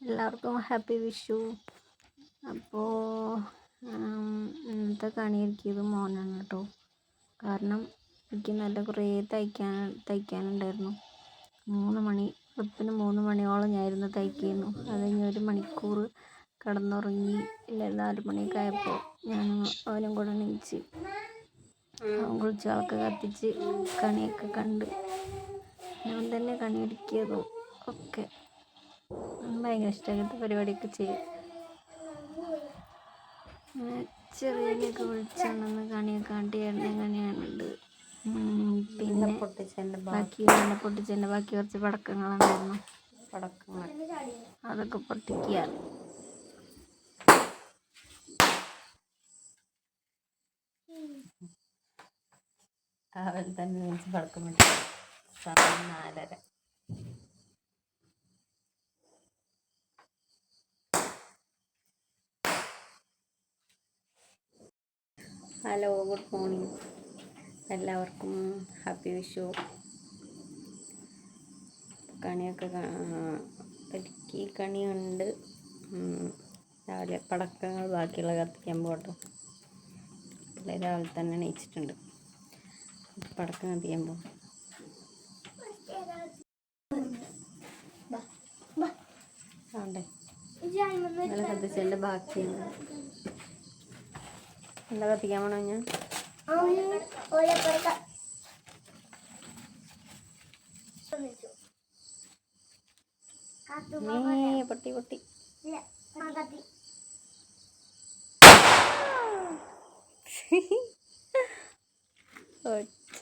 എല്ലാവർക്കും ഹാപ്പി വിഷു. അപ്പോൾ ഇന്നത്തെ കണിയൊരുക്കിയത് മോനാണ് കേട്ടോ. കാരണം എനിക്ക് നല്ല കുറേ തയ്ക്കാൻ തയ്ക്കാനുണ്ടായിരുന്നു. മൂന്ന് മണി വെളുപ്പിന് മൂന്ന് മണിയോളം ഞാനിരുന്ന് തയ്ക്കുന്നു അത് കഴിഞ്ഞ് ഒരു മണിക്കൂർ കിടന്നുറങ്ങി ഇല്ല നാല് മണിയൊക്കെ ആയപ്പോൾ ഞാൻ അവനും കൂടെ എണീച്ച് അവൻ കുളിച്ചൊക്കെ കത്തിച്ച് കണിയൊക്കെ കണ്ട്. ഞാൻ തന്നെ കണിയൊരുക്കിയതും ഒക്കെ. ഭയങ്കര ഇഷ്ടം അങ്ങനത്തെ പരിപാടിയൊക്കെ ചെയ്യും അങ്ങനെ ചെറിയൊക്കെ വിളിച്ചുകൊണ്ടുവന്ന് കണിയൊക്കെ കാട്ടി എണ്ണ കണിയാണുണ്ട് പിന്നെ ബാക്കി. എണ്ണ പൊട്ടിച്ചതിന്റെ ബാക്കി കുറച്ച് പടക്കങ്ങളുണ്ടായിരുന്നു. പടക്കങ്ങൾ. അതൊക്കെ പൊട്ടിക്കുകയാണ്. അവൻ തന്നെ പടക്കം സമയം നാലര. Hello good morning. എല്ലാവർക്കും ഹാപ്പി വിഷു. കണിയൊക്കെ ഒരുക്കി കണിയുണ്ട് രാവിലെ പടക്കങ്ങൾ ബാക്കിയുള്ള കത്തിക്കാൻ പോട്ടോ പിന്നെ രാവിലെ തന്നെ എണീച്ചിട്ടുണ്ട്. പടക്കം കത്തിക്കാൻ പോകും ആണ്ടേ നല്ല കത്തിച്ചതിന്റെ ബാക്കിയാണ് എന്താ കത്തിക്കാൻ പോണോ ഞാൻ പൊട്ടി പൊട്ടി. ഒച്ച.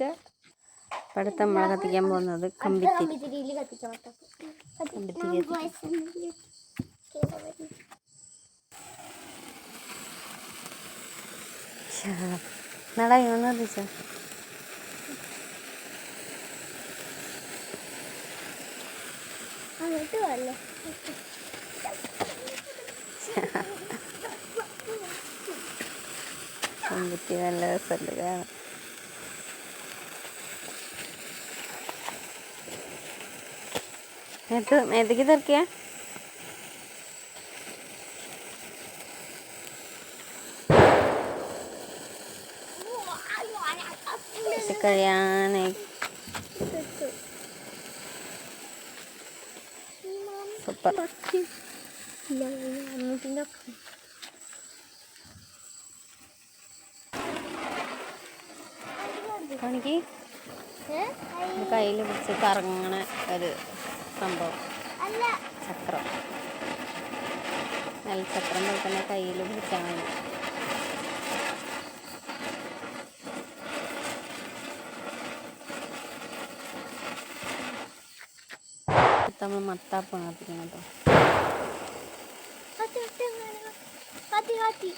പടുത്ത നമ്മളെ കത്തിക്കാൻ പോകുന്നത് കമ്പിത്തിരി. കമ്പിത്തിരി കത്തിക്കാൻ എന്നാടാ ഇവൻ നിർദ്ദേശിച്ചോ പെൺകുട്ടി നല്ല രസമുണ്ട് കാണാൻ എന്നിട്ട് ഏതൊക്കെ തിരക്കിയാ കഴിയാനായി സൂപ്പർ. കാണിക്ക് കയ്യിൽ പിടിച്ച് കറങ്ങണ ഒരു സംഭവം. ചക്രം. അല്ല ചക്രം പോലെ തന്നെ കയ്യിൽ പിടിച്ചാൽ മത്താമ്മ മത്താപ്പാണ് കത്തിക്കണത്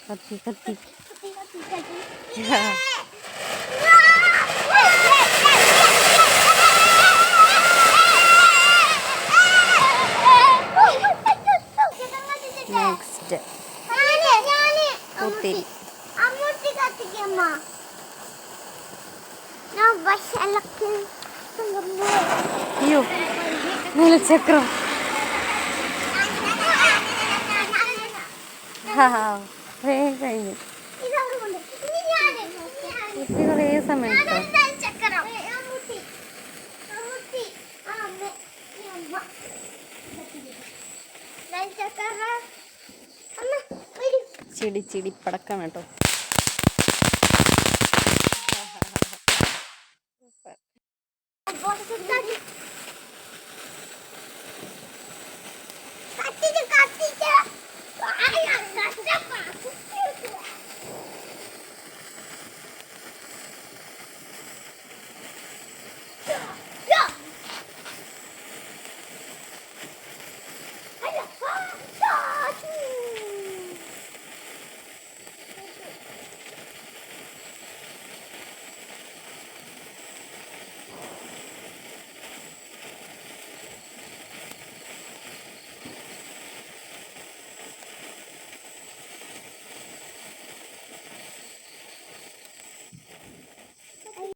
കത്തി കത്തി നെക്സ്റ്റ് കുത്തി അയ്യോ നെൽച്ചക്രം വേഗം കഴിഞ്ഞു കുറേ സമയം ചിടി ചിടി പടക്കം കേട്ടോ.